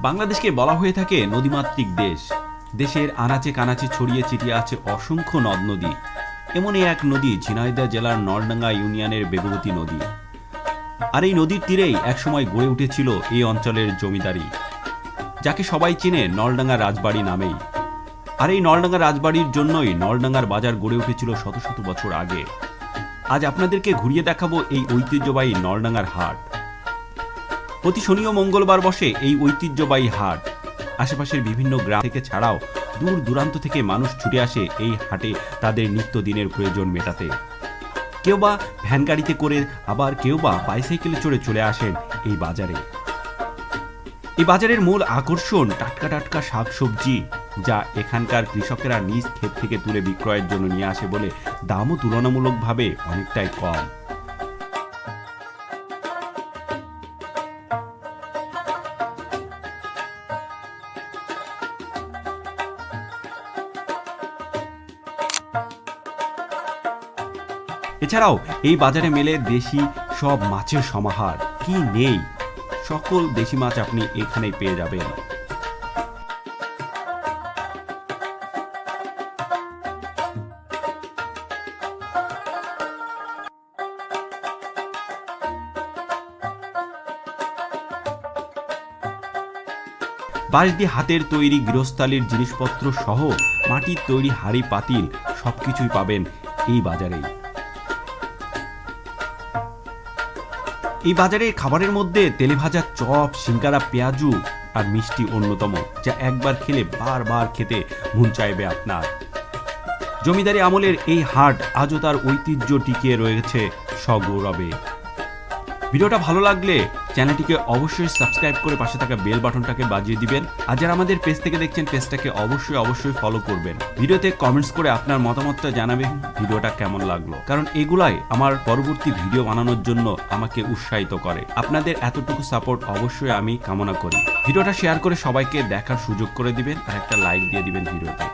বাংলাদেশকে বলা হয়ে থাকে নদীমাতৃক দেশ। দেশের আনাচে কানাচে ছড়িয়ে ছিটিয়ে আছে অসংখ্য নদ নদী। এমনই এক নদী ঝিনাইদহ জেলার নরডাঙ্গা ইউনিয়নের বেগবতী নদী। আর এই নদীর তীরেই একসময় গড়ে উঠেছিল এই অঞ্চলের জমিদারি। যাকে সবাই চেনে নলডাঙ্গা রাজবাড়ি নামেই। আর এই নলডাঙ্গা রাজবাড়ির জন্যই নলডাঙ্গার বাজার গড়ে উঠেছিল শত শত বছর আগে। আজ আপনাদেরকে ঘুরিয়ে দেখাবো এই ঐতিহ্যবাহী নলডাঙ্গার হাট। প্রতি শনি ও মঙ্গলবার বসে এই ঐতিহ্যবাহী হাট। আশেপাশের বিভিন্ন গ্রাম থেকে ছাড়াও দূর দূরান্ত থেকে মানুষ ছুটে আসে এই হাটে তাদের নিত্যদিনের প্রয়োজন মেটাতে। কেউ বা ভ্যান গাড়িতে করে আবার কেউ বা বাইসাইকেলে চড়ে চলে আসেন এই বাজারে। এই বাজারের মূল আকর্ষণ টাটকা টাটকা শাকসবজি, যা এখানকার কৃষকেরা নিজ ক্ষেত থেকে তুলে বিক্রয়ের জন্য নিয়ে আসে বলে দামও তুলনামূলকভাবে অনেকটাই কম। এছাড়াও, এই বাজারে মেলে দেশি সব মাছের সমাহার। কি নেই? সকল দেশি মাছ আপনি এখানেই পেয়ে যাবেন। বাঁশ দিয়ে হাতের তৈরি গৃহস্থালির জিনিসপত্র সহ মাটির তৈরি হাড়ি, পাতিল সবকিছুই পাবেন এই বাজারেই। এই বাজারে খাবারের মধ্যে তেলে ভাজা চপ, সিঙ্গারা, পেঁয়াজু আর মিষ্টি অন্যতম, যা একবার খেলে বারবার খেতে মন চাইবে আপনার। জমিদারি আমলের এই হাট আজও তার ঐতিহ্য টিকিয়ে রয়েছে সগৌরবে। ভিডিওটা ভালো লাগলে চ্যানেলটিকে অবশ্যই সাবস্ক্রাইব করে পাশে থাকা বেল বাটনটাকে বাজিয়ে দিবেন। আর যারা আমাদের পেজ থেকে দেখছেন, পেজটাকে অবশ্যই অবশ্যই ফলো করবেন। ভিডিওতে কমেন্টস করে আপনার মতামতটা জানাবেন, ভিডিওটা কেমন লাগল? কারণ এগুলাই আমার পরবর্তী ভিডিও বানানোর জন্য আমাকে উৎসাহিত করে। আপনাদের এতটুকু সাপোর্ট অবশ্যই আমি কামনা করি। ভিডিওটা শেয়ার করে সবাইকে দেখার সুযোগ করে দিবেন আর একটা লাইক দিয়ে দিবেন ভিডিওতে।